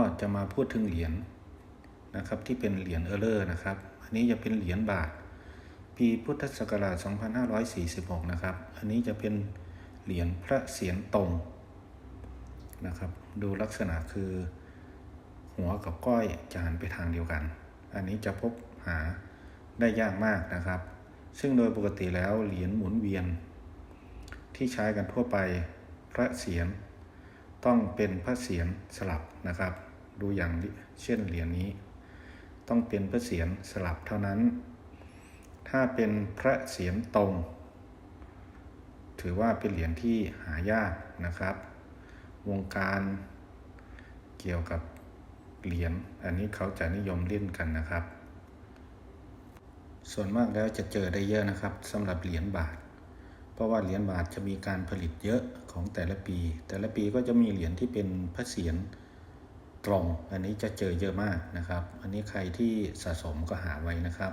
ก็จะมาพูดถึงเหรียญนะครับที่เป็นเหรียญเออร์เลอร์นะครับ อันนี้จะเป็นเหรียญบาท ปีพุทธศักราช 2546 นะครับ อันนี้จะเป็นเหรียญพระเศียรตรงนะครับ ดูลักษณะคือหัวกับก้อยจะหันไปทางเดียวกัน อันนี้จะพบหาได้ยากมากนะครับ ซึ่งโดยปกติแล้วเหรียญหมุนเวียน ที่ใช้กันทั่วไปพระเศียรต้องเป็นพระเศียรสลับนะครับ ดูอย่างเช่นเหรียญนี้ ต้องเป็นพระเศียรสลับเท่านั้น ถ้าเป็นพระเศียรตรง ถือว่าเป็นเหรียญที่หายากนะครับ วงการเกี่ยวกับเหรียญอันนี้เขาจะนิยมเล่นกันนะครับ ส่วนมากแล้วจะเจอได้เยอะนะครับสำหรับเหรียญบาท เพราะว่าเหรียญบาทจะมีการผลิตเยอะของแต่ละปี แต่ละปีก็จะมีเหรียญที่เป็นพระเศียร ตรง อันนี้จะเจอเยอะมากนะครับ อันนี้ใครที่สะสมก็หาไว้นะครับ